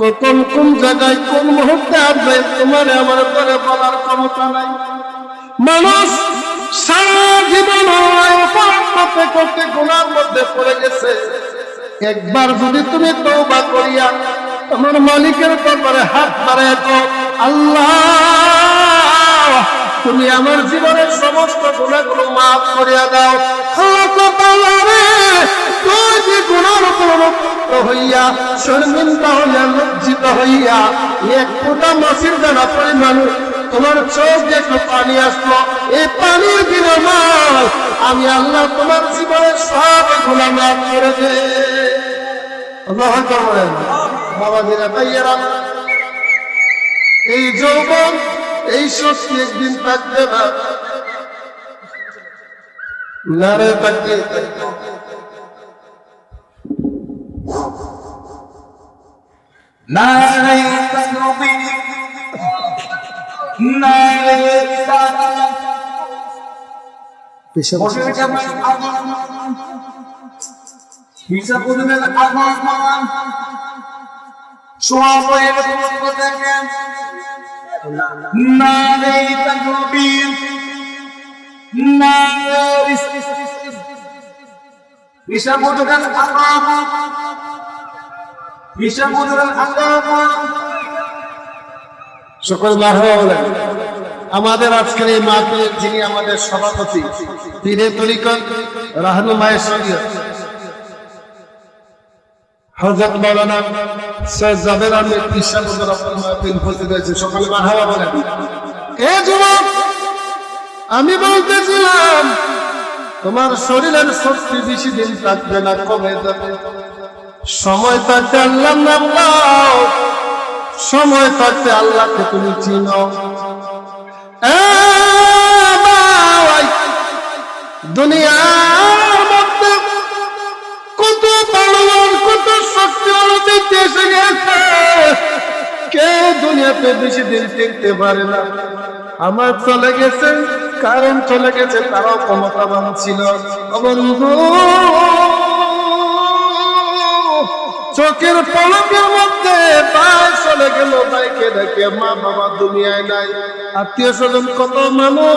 কখন কোন জায়গায় কোন মুহূর্তে আসবে, তোমার আমার করে বলার ক্ষমতা নাই। মানুষ সারা জীবন করতে গুণার মধ্যে পড়ে গেছে। একবার যদি তুমি তৌবা করিয়া তোমার মালিকের ব্যাপারে হাত বাড়ায় আল্লাহ, তুমি আমার জীবনের সমস্ত গুণাগুলো মাফ করিয়া দাও। হইয়া শর্মিন্দা হইয়া লজ্জিত হইয়া, এক ফোঁটা মাসির দ্বারা পরিমাণ তোমার চোখ দিয়ে পানি আসলো। এই পানির বিনিময় আমি আল্লাহ তোমার জীবনের সব গুণা মাফ করে দে এই যৌবন, এই শক্তি একদিন থাকবে না। নারে থাকবে। নারে তাকবীর নারে পেশা হিসাব করবেন আগুন সোয়া বইয়ের পক্ষ থেকে নারে তাকবীর নারে হিসাব সকল বলেন, আমাদের আজকের এই মাহফিলের যিনি আমাদের সভাপতি পীরে তরিকত শরীয়ত হযরত মাওলানা সৈয়দ জাবের আহমেদ উপস্থিত হয়েছে। সকলে মারহাবা বলেন, এ যুবক, আমি বলতেছিলাম, তোমার শরীরের শক্তি বেশি দিন থাকবে না, কমে যাবে। সময় থাকতে আল্লাহ নাম নাও সময় থাকতে আল্লাহকে তুমি চিনো। দুনিয়ার মধ্যে কত বড় কত শক্তিওয়ালা ব্যক্তি এসে গেছে। কেউ দুনিয়াতে বেশি দিন টিকতে পারে না? আমার চলে গেছে, কারণ চলে গেছে তারাও ক্ষমতাবান ছিল। বন্ধু চোখের পলকের মধ্যে ভাই চলে গেল, ভাইকে দেখে মা বাবা দুনিয়ায় নাই। আত্মীয় স্বজন কত মানুষ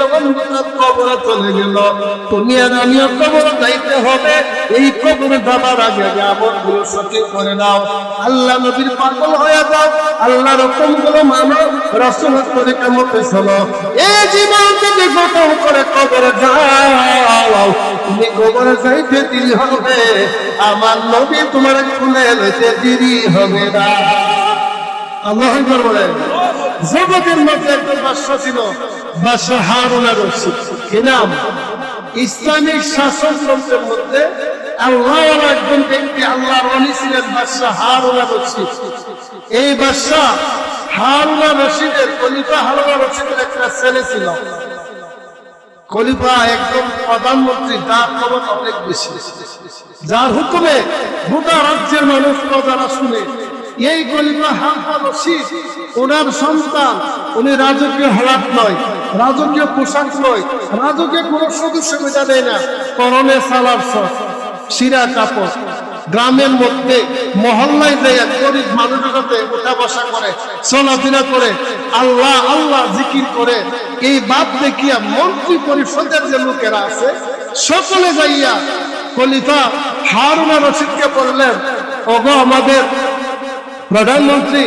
রবীন্দ্রনাথ কবরে চলে গেল। দুনিয়ার আমিও কবর যাইতে হবে। এই কবরে যাবার আগে আমল সঠিক করে দাও আল্লাহ নবীর পাগল হয়ে যাও। আল্লাহ রকম মানো রসুলের তরিকা মতে চলো এই জীবন যদি গঠন করে কবরে যাও। তুমি কবরে যাইতে দেরি হবে, আমার নবী তোমার খুলে লইতে দেরি হবে না। আল্লাহ বলেন। জগতের মধ্যে একজন বাদশা ছিল বাদশা হারুনা রশিদ কি নাম? ইসলামিক মধ্যে একজন রনি এই ছেলে অনেক বেশি। যার হুকুমে গোটা রাজ্যের মানুষ প্রজারা শুনে, এই খলিফা হারুনা রশিদ, ওনার সন্তান, উনি রাজকীয় হালাত নয়, রাজকীয় পোশাক নয়, রাজকীয় কোনো সুযোগ সুবিধা দেয় না করণে সালার সব শিরা কাপড়। গ্রামের মধ্যে মহল্লায় যায় গরিব মানুষের সাথে উঠা বসা করে, চলাফেরা করে, আল্লাহ আল্লাহ জিকির করে, এই বাদ দেখিয়া মন্ত্রী পরিষদের যে লোকেরা আছে, সকলে যাইয়া খলিফা হারুনা রশিদকে বললেন, ওগো আমাদের প্রধানমন্ত্রী,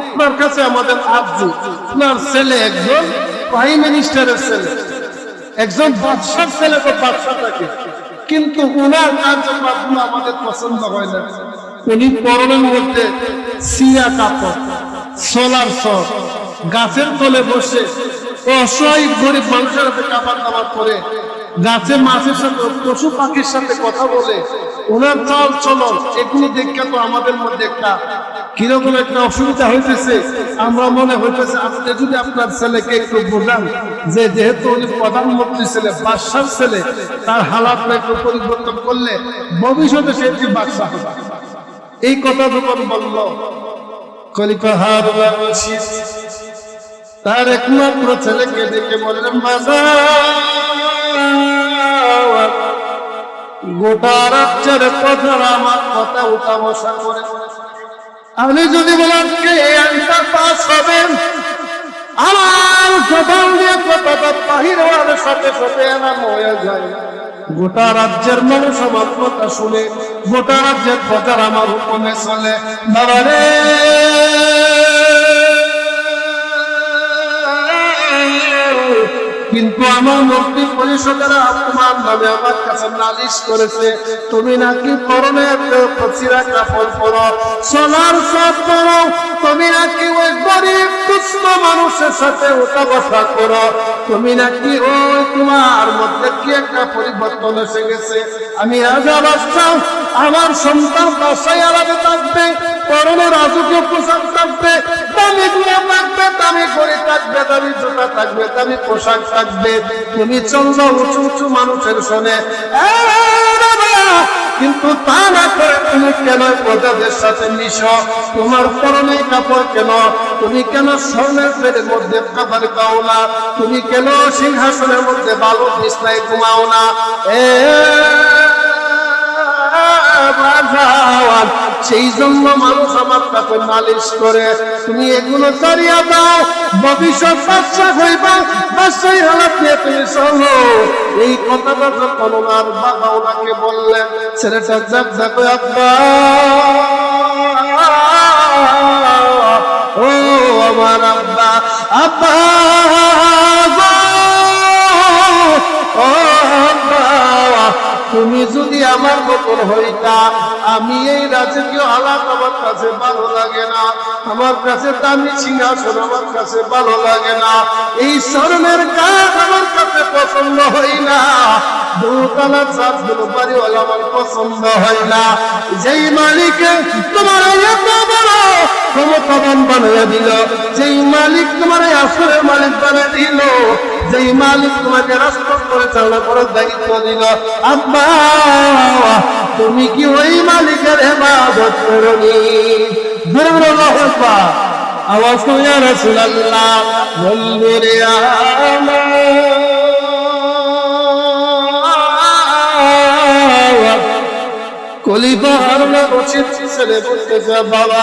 আপনার কাছে আমাদের আর্জি আপনার ছেলে একজন প্রাইম মিনিস্টারের ছেলে, একজন বাদশার ছেলে তো বাদশা থাকে। কিন্তু উনার কার্যকলাপগুলো আমাদের পছন্দ হয় না। উনি পরলেন বলতে সিয়া কাপড়, সোলার সর গাছের তলে বসে অসহায় গরিব মানুষের হাতে কাপড় দাবার করে গাছে মাছের সাথে পশু পাখির সাথে কথা বলে, ওনার চাল চলন, এগুলো দেখে তো আমাদের মধ্যে একটা কীরকম একটা অসুবিধা হইতেছে। আমরা মনে হইতেছে আপনি যদি আপনার ছেলেকে একটু বোঝান যে যেহেতু উনি প্রধানমন্ত্রী ছেলে, বাদশার ছেলে, তার হালাত একটু পরিবর্তন করলে ভবিষ্যতে সে একটি বাদশা হবে। এই কথা যখন বলল, খলিফা হারুন তার একমাত্র ছেলেকে দেখে বললেন বাজার গোটা রাজ্যের প্রজারা আমার কথা উঠা করে আপনি যদি বলেন, কে আনসার পাস হবেন আমার জবান দিয়ে কথাটা বাহির হওয়ার সাথে সাথে আমার হয়ে যায়, গোটা রাজ্যের মানুষ আমার কথা শুনে, গোটা রাজ্যের প্রচার আমার হুকুমে চলে। কিন্তু আমার মন্ত্রী পরিষদেরা তোমার নামে আমার কাছে নালিশ করেছে, তুমি নাকি পরনে পচিরা কাপড় পরো? সোনার সব পরো? তুমি নাকি ওই গরিব দুস্থ মানুষের সাথে ওঠা বসা করো? তুমি নাকি ওই তোমার মধ্যে কি একটা পরিবর্তন এসে গেছে? আমি রাজা বাদশাহ আমার সন্তান বাসায় আলাদা থাকবে পরনে রাজকীয় পোশাক থাকবে, দামি গুলো থাকবে দামি ঘড়ি থাকবে, দামি জুতা থাকবে, দামি পোশাক থাকবে। তুমি চন্দ্র উঁচু উঁচু মানুষের শোনে কিন্তু তা না করে তুমি কেন প্রজাদের সাথে মিশো? তোমার পরনে কাপড় কেন? তুমি কেন স্বর্ণের পেটের মধ্যে খাবার খাও না তুমি কেন সিংহাসনের মধ্যে বালু বিছনায় ঘুমাও না? এ। সেই জন্য মানুষ আমার নালিশ করে। তুমি এগুলো দাও, ভবিষ্যৎ বাচ্চা হইবা বাচ্চাই তুমি এই কথাটা যখন ওনার বাবা ওনাকে বললেন, ছেলেটা যাক দেখো আব্বা, ও আমার আব্বা আব্বা তুমি যদি আমার মতন হইতা, আমি এই রাজকীয় হালাত আমার কাছে ভালো লাগে না। আমার কাছে দামি সিংহাসন আমার কাছে ভালো লাগে না। এই স্বর্ণের কাজ আমার কাছে পছন্দ হয় না। দোতলা পছন্দ হয় না। যেই মালিকে তোমার এত বড় ক্ষমতাবান বানিয়ে দিল। যেই মালিক তোমার আসরের মালিক বানিয়ে দিল, যেই মালিক তোমাকে রাষ্ট্র পরিচালনা করার দায়িত্ব দিল। আব্বা, তুমি কি ওই মালিকের হেফাজত করনি? আওয়াজ তো ইয়া রাসূলুল্লাহ। বন্ধুরে আমার। কলিবা হারুনা রশিদ ছেলে বলতেছে বাবা।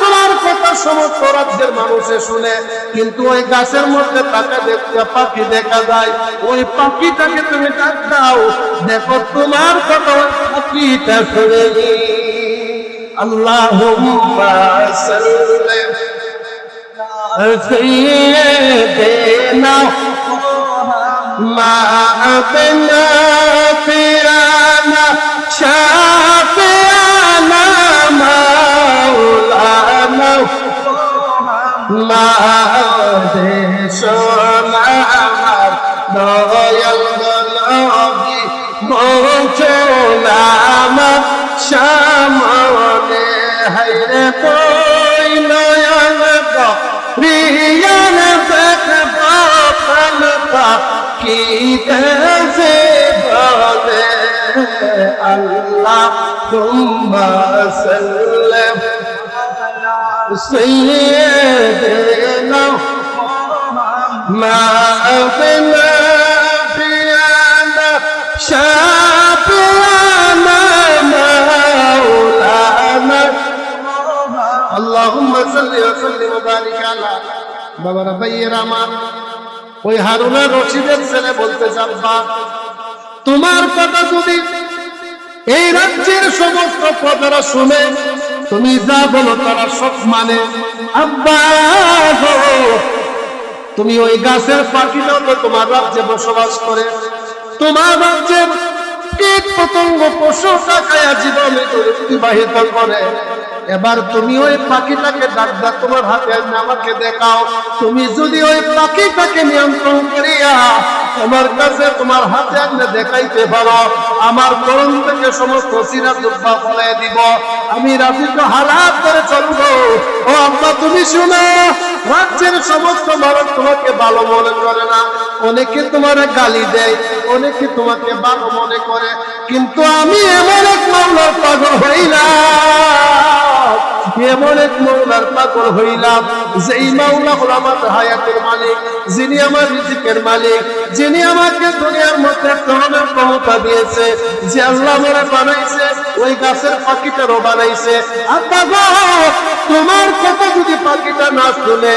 তোলার কথা সমস্ত রাজ্যের মানুষে শুনে। কিন্তু ওই গাছের মধ্যে তাকে দেখতে পাখি দেখা যায়। ওই পাখিটাকে তুমি ডাক দাও। দেখো তোমার কথা পাখিটা শুনে আল্লাহ মা মা দেশ মা দয়াল নবী মোচনাম সামনে হাইরে কই নয়ন প্রিয়ন দেখব ফলপা কি দেশে আল্লাহ তুম্মা سيدنا ما أبنا بيانا شافعنا مولانا اللهم صل وسلم وبارك على বাবা ভাইয়ের আমার ওই হারুনা রশিদের ছেলে বলতে চাব্বা তোমার কথা যদি এই রাজ্যের সমস্ত প্রজারা শুনে তুমি যা বলো তারা সব মানে। আব্বা তুমি ওই গাছের পাখিটাও তো তোমার রাজ্যে বসবাস করে। তোমার রাজ্যের কীট পতঙ্গ পশু টাকায় জীবন অতিবাহিত করে। এবার তুমি ওই পাখিটাকে ডাক ডাক তোমার হাতে আমাকে দেখাও। তুমি যদি ওই পাখিটাকে নিয়ন্ত্রণ করিয়া তোমার কাছে তোমার হাতে এনে দেখাইতে পারো। আমার করণ থেকে সমস্ত সিনা দুব্বা ফলাই দিব। আমি রাত্রিকে হালাত করে চলব। ও আব্বা তুমি শুনো, রাজ্যের সমস্ত মানুষ তোমাকে ভালো মনে করে না। অনেকে তোমার গালি দেয়, অনেকে তোমাকে ভালো মনে করে। কিন্তু আমি এমন এক মামলার পাগল হইলাম এমন এক মৌলার পাগল হইলাম মাওলা হল আমার হায়াতের মালিক, যিনি আমার রিজিকের মালিক, যিনি আমাকে দুনিয়ার মধ্যে চলনের ক্ষমতা দিয়েছে, যে আল্লাহ বানাইছে, ওই গাছের পাখিটারও বানাইছে। তোমার কথা যদি পাখিটা না শুনে,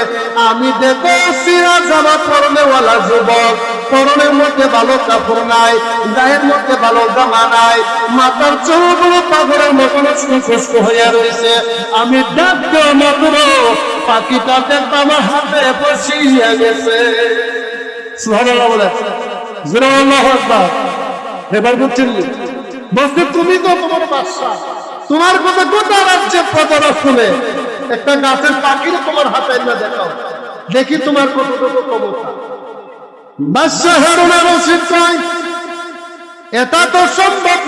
আমি দেখো সিরা জামা পরনেওয়ালা যুবক। পরনের মধ্যে ভালো কাপড় নাই, গায়ের মধ্যে ভালো জামা নাই, মাথার চুলগুলো পাগলের মতন সুস্থ হইয়া রয়েছে আমি ডাকতে মাত্র পাখিটা দেখতে আমার হাতে বসিয়া গেছে। তুমি তোমার কথা গোটা রাজ্যের প্রজারা শুনে। একটা গাছের পাখির তোমার হাতে দেখাও। দেখি তোমার কতটুকু বাদশা হারুন আর রশিদ কয় এটা তো সম্ভব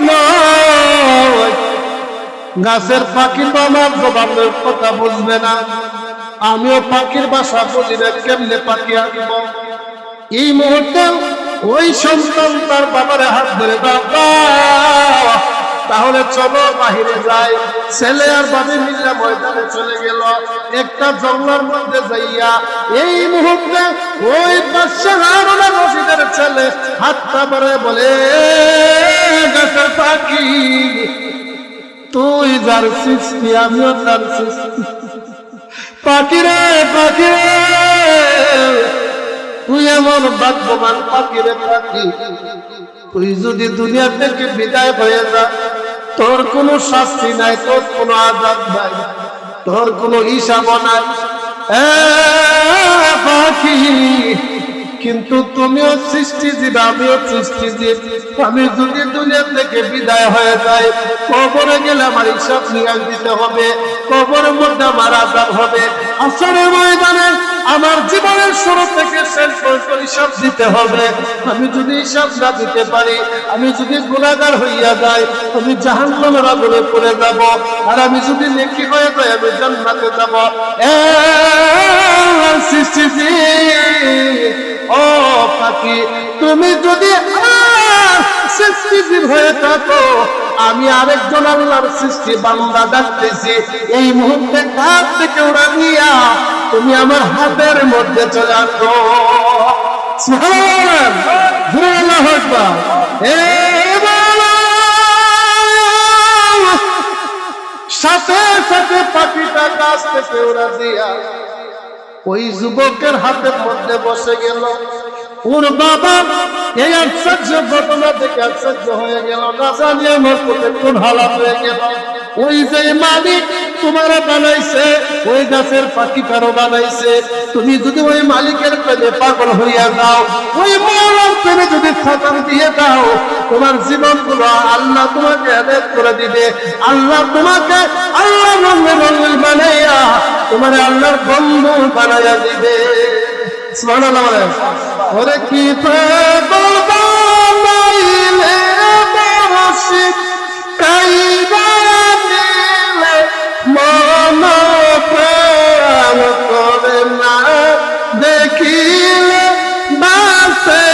গাছের পাখির বাবার জবানের কথা বুঝবে না। আমিও পাখির বাসা বুঝি না কেমনে পাখি আসব এই মুহূর্তে ওই সন্তান তার বাবার হাত ধরে বাবা তাহলে চলো বাহিরে যাই। ছেলে আর বাবি মিল্লা ময়দানে চলে গেল। একটা জঙ্গলার মধ্যে যাইয়া এই মুহূর্তে ওই বাদশাহ রশিদের ছেলে হাতটা বাড়ে বলে পাখি, তুই যার সৃষ্টি, আমিও তার সৃষ্টি। পাখিরে পাখিরে তুই এমন ভাগ্যবান পাখিরে পাখি। তুই যদি দুনিয়া থেকে বিদায় হয়ে যা, তোর কোনো শাস্তি নাই, তোর কোনো আজাদ নাই, তোর কোনো হিসাব নাই। পাখি, কিন্তু তুমিও সৃষ্টি সৃষ্টিজীব আমিও সৃষ্টিজীব আমি যদি দুনিয়া থেকে বিদায় হয়ে যাই, কবরে গেলে আমার হিসাব নিকাশ দিতে হবে, কবরের মধ্যে আমার আজাব হবে। আসরের ময়দানে আমার জীবনের শুরু থেকে শেষ পর্যন্ত হিসাব দিতে হবে। আমি যদি হিসাব না দিতে পারি, আমি যদি গুণাগার হইয়া যাই, আমি জাহান্নামের আগুনে পড়ে যাব। আর আমি যদি নেকি হয়ে যাই, আমি জান্নাতে যাব। এ সৃষ্টিজীব ও পাখি, তুমি যদি সৃষ্টিজীব হয়ে থাকো, আমি আরেকজন আল্লাহর সৃষ্টি বান্দা ডাকতেছি। এই মুহূর্তে কাছ থেকে ওরা নিয়া তুমি আমার হাতের মধ্যে চলে আসো! সাথে সাথে পাখিটা গাছ থেকে ওরা দিয়া ওই যুবকের হাতের মধ্যে বসে গেল। ওর বাবা এই আশ্চর্য ঘটনা থেকে আশ্চর্য হয়ে গেল। না জানি আমার কোন হালাত হয়ে গেল। ওই যে মালিক তোমার বানাইছে, ওই গাছের পাখিটারও বানাইছে। তুমি যদি ওই মালিকের প্রেমে পাগল হইয়া যাও, ওই মৌলার প্রেমে যদি সাঁতার দিয়ে দাও, তোমার জীবনগুলো আল্লাহ তোমাকে আদেশ করে দিবে। আল্লাহ তোমাকে আল্লাহ রঙে রঙিন বানাইয়া, তোমার আল্লাহর বন্ধু বানাইয়া দিবে। সুবহানাল্লাহ বলেন। ওরে কি পাগল বানাইলে বরশিদ কাইবা দিলে মন প্রাণ করে না। দেখিলে বাসে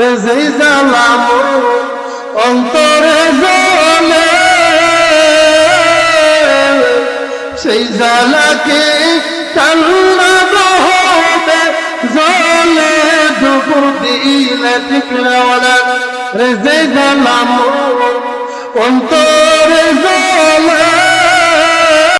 রেজেই জালাম অন্তরে জলে, সেই জালাকে কান্না হবে জলে দুপুর দিলে টিকলে রেজে জালাম অন্তর